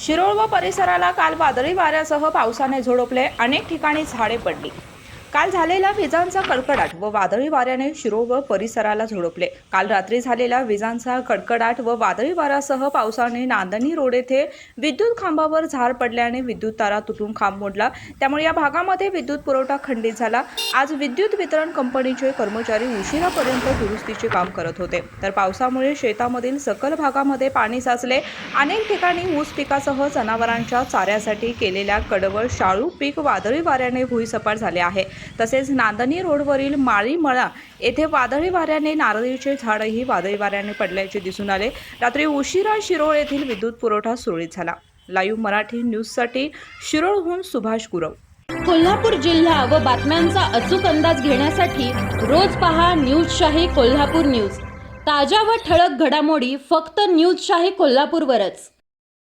शिरोळ व परिसराला काल वादळी वाऱ्यासह पावसाने झोडपले. अनेक ठिकाणी झाडे पडली. काल झालेल्या विजांचा कडकडाट व वादळी वाऱ्याने शिरो व परिसराला झोडपले. काल रात्री झालेल्या विजांचा कडकडाट व वादळी वाऱ्यासह पावसाने नांदणी रोड येथे विद्युत खांबावर झार पडल्याने विद्युत तारा तुटून खांब मोडला. त्यामुळे या भागामध्ये विद्युत पुरवठा खंडित झाला. आज विद्युत वितरण कंपनीचे कर्मचारी उशिरापर्यंत दुरुस्तीचे काम करत होते. तर पावसामुळे शेतामधील सकल भागामध्ये पाणी साचले. अनेक ठिकाणी ऊस पिकासह जनावरांच्या चाऱ्यासाठी केलेल्या कडवळ शाळू पीक वादळी वाऱ्याने भुईसपाट झाले आहे. तसेच नांदणी रोडवरील माळीमळा येथे वादळी वाऱ्याने नारळीचे झाडही वादळी वाऱ्याने पडल्याचे दिसून आले. रात्री उशिरा शिरोळ येथील विद्युत पुरवठा सुरळीत झाला. लाईव्ह मराठी न्यूजसाठी शिरोळहून सुभाष गुरव. कोल्हापूर जिल्हा व बातम्यांचा अचूक अंदाज घेण्यासाठी रोज पहा न्यूजशाही कोल्हापूर न्यूज. ताज्या व ठळक घडामोडी फक्त न्यूजशाही कोल्हापूरवरच.